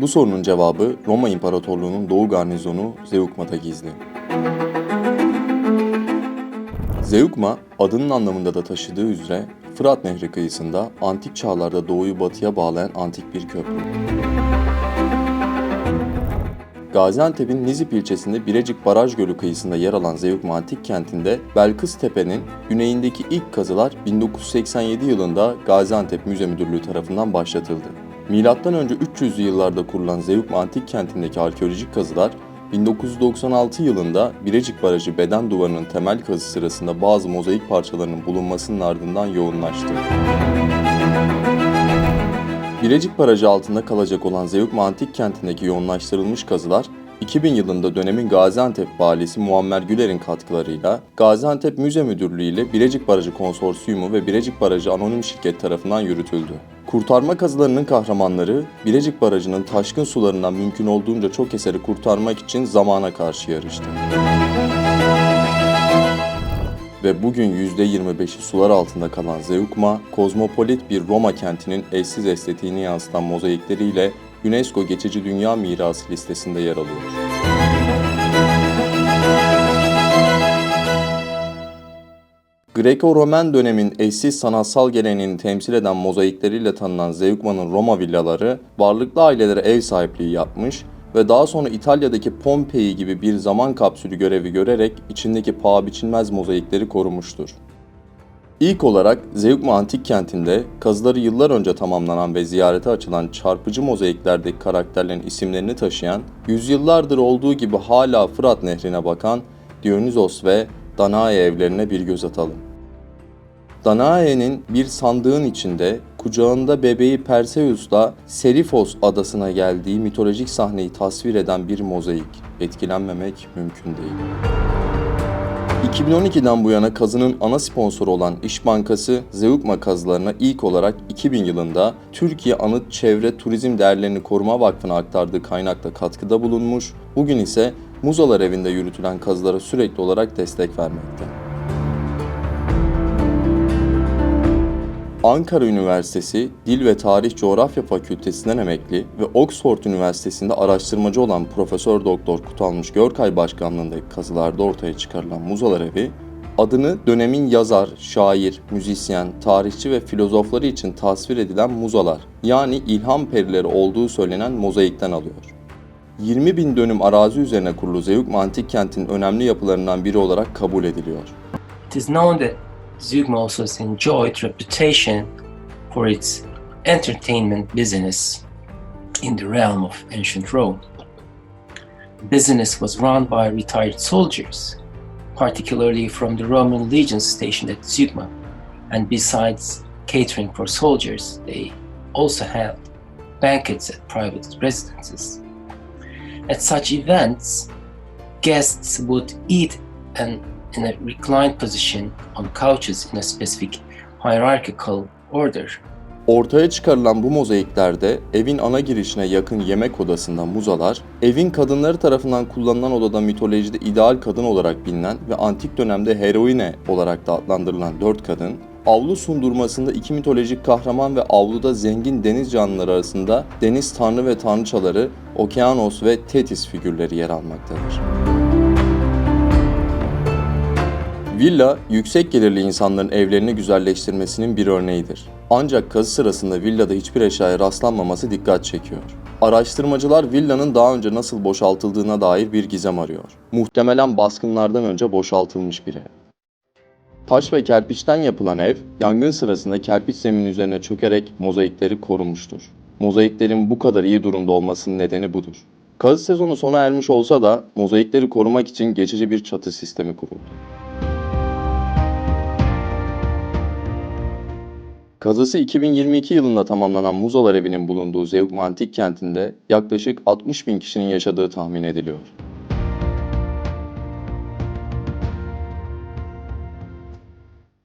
Bu sorunun cevabı Roma İmparatorluğu'nun doğu garnizonu Zeugma'da gizli. Zeugma, adının anlamında da taşıdığı üzere Fırat Nehri kıyısında antik çağlarda doğuyu batıya bağlayan antik bir köprü. Gaziantep'in Nizip ilçesinde Birecik Baraj Gölü kıyısında yer alan Zeugma Antik Kenti'nde Belkıs Tepe'nin güneyindeki ilk kazılar 1987 yılında Gaziantep Müze Müdürlüğü tarafından başlatıldı. Milattan önce 300'lü yıllarda kurulan Zeugma Antik Kenti'ndeki arkeolojik kazılar 1996 yılında Birecik Barajı beden duvarının temel kazı sırasında bazı mozaik parçalarının bulunmasının ardından yoğunlaştı. Birecik Barajı altında kalacak olan Zeugma Antik Kenti'ndeki yoğunlaştırılmış kazılar, 2000 yılında dönemin Gaziantep valisi Muammer Güler'in katkılarıyla Gaziantep Müze Müdürlüğü ile Birecik Barajı Konsorsiyumu ve Birecik Barajı Anonim Şirket tarafından yürütüldü. Kurtarma kazılarının kahramanları, Birecik Barajı'nın taşkın sularından mümkün olduğunca çok eseri kurtarmak için zamana karşı yarıştı. Ve bugün %25'i sular altında kalan Zeugma, kozmopolit bir Roma kentinin eşsiz estetiğini yansıtan mozaikleriyle UNESCO Geçici Dünya Mirası listesinde yer alıyor. Greko-Romen dönemin eşsiz sanatsal geleneğini temsil eden mozaikleriyle tanınan Zeugma'nın Roma villaları, varlıklı ailelere ev sahipliği yapmış ve daha sonra İtalya'daki Pompei gibi bir zaman kapsülü görevi görerek içindeki paha biçilmez mozaikleri korumuştur. İlk olarak Zeugma Antik Kenti'nde kazıları yıllar önce tamamlanan ve ziyarete açılan çarpıcı mozaiklerdeki karakterlerin isimlerini taşıyan, yüzyıllardır olduğu gibi hala Fırat Nehri'ne bakan Dionysos ve Danae evlerine bir göz atalım. Danae'nin bir sandığın içinde kucağında bebeği Perseus'la Serifos adasına geldiği mitolojik sahneyi tasvir eden bir mozaik. Etkilenmemek mümkün değil. 2012'den bu yana kazının ana sponsoru olan İş Bankası, Zeugma kazılarına ilk olarak 2000 yılında Türkiye Anıt Çevre Turizm Değerlerini Koruma Vakfı'na aktardığı kaynakla katkıda bulunmuş, bugün ise Muzalar Evi'nde yürütülen kazılara sürekli olarak destek vermekte. Ankara Üniversitesi Dil ve Tarih Coğrafya Fakültesinden emekli ve Oxford Üniversitesi'nde araştırmacı olan Profesör Doktor Kutalmış Görkay başkanlığındaki kazılarda ortaya çıkarılan Muzalar Evi, adını dönemin yazar, şair, müzisyen, tarihçi ve filozofları için tasvir edilen muzalar yani ilham perileri olduğu söylenen mozaikten alıyor. 20 bin dönüm arazi üzerine kurulu Zeugma Antik Kent'in önemli yapılarından biri olarak kabul ediliyor. It is known that Zeugma also enjoyed reputation for its entertainment business in the realm of ancient Rome. The business was run by retired soldiers, particularly from the Roman legions stationed at Zeugma. And besides catering for soldiers, they also held banquets at private residences. At such events, guests would eat and in a reclined position on couches in a specific hierarchical order. Ortaya çıkarılan bu mozaiklerde evin ana girişine yakın yemek odasında muzalar, evin kadınları tarafından kullanılan odada mitolojide ideal kadın olarak bilinen ve antik dönemde heroine olarak da adlandırılan dört kadın, avlu sundurmasında iki mitolojik kahraman ve avluda zengin deniz canlıları arasında deniz tanrı ve tanrıçaları Okeanos ve Tetis figürleri yer almaktadır. Villa, yüksek gelirli insanların evlerini güzelleştirmesinin bir örneğidir. Ancak kazı sırasında villada hiçbir eşyaya rastlanmaması dikkat çekiyor. Araştırmacılar villanın daha önce nasıl boşaltıldığına dair bir gizem arıyor. Muhtemelen baskınlardan önce boşaltılmış bir ev. Taş ve kerpiçten yapılan ev, yangın sırasında kerpiç zeminin üzerine çökerek mozaikleri korumuştur. Mozaiklerin bu kadar iyi durumda olmasının nedeni budur. Kazı sezonu sona ermiş olsa da mozaikleri korumak için geçici bir çatı sistemi kuruldu. Kazısı 2022 yılında tamamlanan Muzalar Evi'nin bulunduğu Zeugma Antik Kenti'nde yaklaşık 60 bin kişinin yaşadığı tahmin ediliyor.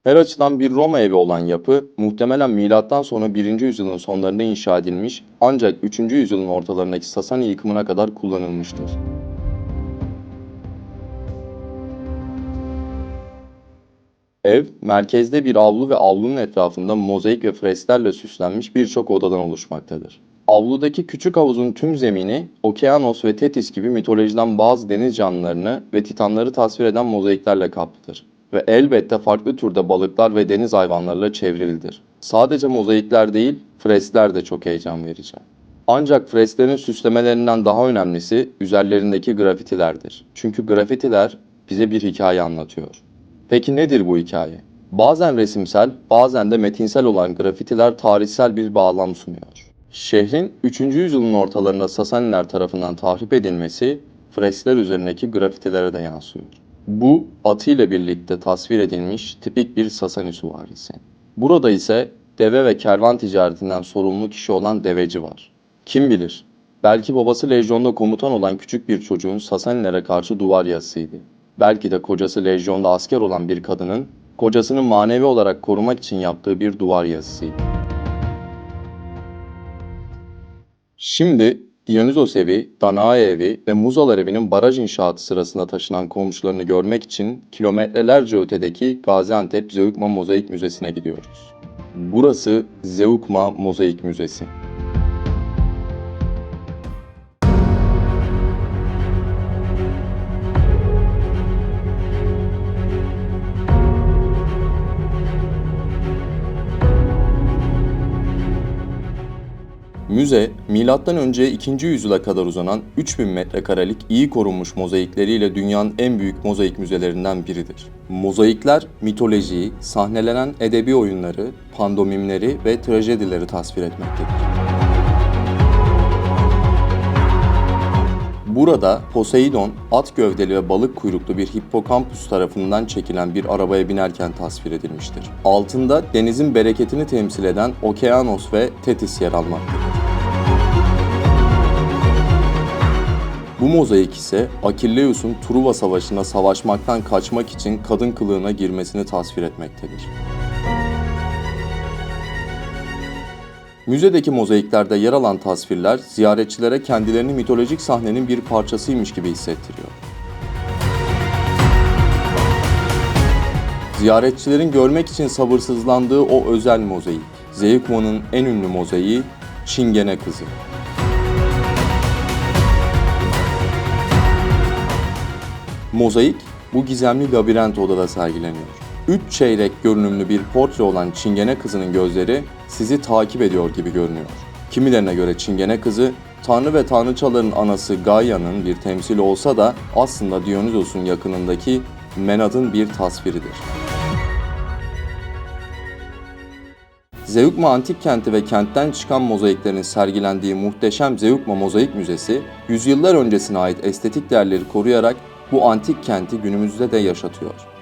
Her açıdan bir Roma evi olan yapı muhtemelen milattan sonra 1. yüzyılın sonlarında inşa edilmiş ancak 3. yüzyılın ortalarındaki Sasani yıkımına kadar kullanılmıştır. Ev, merkezde bir avlu ve avlunun etrafında mozaik ve fresklerle süslenmiş birçok odadan oluşmaktadır. Avludaki küçük havuzun tüm zemini Okeanos ve Tetis gibi mitolojiden bazı deniz canlılarını ve titanları tasvir eden mozaiklerle kaplıdır. Ve elbette farklı türde balıklar ve deniz hayvanlarıyla çevrilidir. Sadece mozaikler değil, freskler de çok heyecan verici. Ancak fresklerin süslemelerinden daha önemlisi üzerlerindeki grafitilerdir. Çünkü grafitiler bize bir hikaye anlatıyor. Peki nedir bu hikaye? Bazen resimsel, bazen de metinsel olan grafitiler tarihsel bir bağlam sunuyor. Şehrin 3. yüzyılın ortalarında Sasaniler tarafından tahrip edilmesi freskler üzerindeki grafitilere de yansıyor. Bu, atı ile birlikte tasvir edilmiş tipik bir Sasani süvarisi. Burada ise deve ve kervan ticaretinden sorumlu kişi olan deveci var. Kim bilir, belki babası lejyonda komutan olan küçük bir çocuğun Sasanilere karşı duvar yazısıydı. Belki de kocası lejyonda asker olan bir kadının kocasını manevi olarak korumak için yaptığı bir duvar yazısıydı. Şimdi Dionysos evi, Danae evi ve Muzalar evinin baraj inşaatı sırasında taşınan komşularını görmek için kilometrelerce ötedeki Gaziantep Zeugma Mozaik Müzesi'ne gidiyoruz. Burası Zeugma Mozaik Müzesi. Müze, M.Ö. 2. yüzyıla kadar uzanan 3000 metrekarelik iyi korunmuş mozaikleriyle dünyanın en büyük mozaik müzelerinden biridir. Mozaikler, mitolojiyi, sahnelenen edebi oyunları, pandomimleri ve trajedileri tasvir etmektedir. Burada Poseidon, at gövdeli ve balık kuyruklu bir hippokampus tarafından çekilen bir arabaya binerken tasvir edilmiştir. Altında denizin bereketini temsil eden Okeanos ve Tetis yer almaktadır. Bu mozaik ise Akilleus'un Truva Savaşı'nda savaşmaktan kaçmak için kadın kılığına girmesini tasvir etmektedir. Müzedeki mozaiklerde yer alan tasvirler ziyaretçilere kendilerini mitolojik sahnenin bir parçasıymış gibi hissettiriyor. Ziyaretçilerin görmek için sabırsızlandığı o özel mozaik, Zeugma'nın en ünlü mozaiği Çingene Kızı. Mozaik bu gizemli labirent odada sergileniyor. Üç çeyrek görünümlü bir portre olan Çingene kızının gözleri sizi takip ediyor gibi görünüyor. Kimilerine göre Çingene kızı Tanrı ve Tanrıçaların anası Gaia'nın bir temsili olsa da aslında Dionysos'un yakınındaki Menad'ın bir tasviridir. Zeugma Antik Kenti ve kentten çıkan mozaiklerin sergilendiği muhteşem Zeugma Mozaik Müzesi, yüzyıllar öncesine ait estetik değerleri koruyarak bu antik kenti günümüzde de yaşatıyor.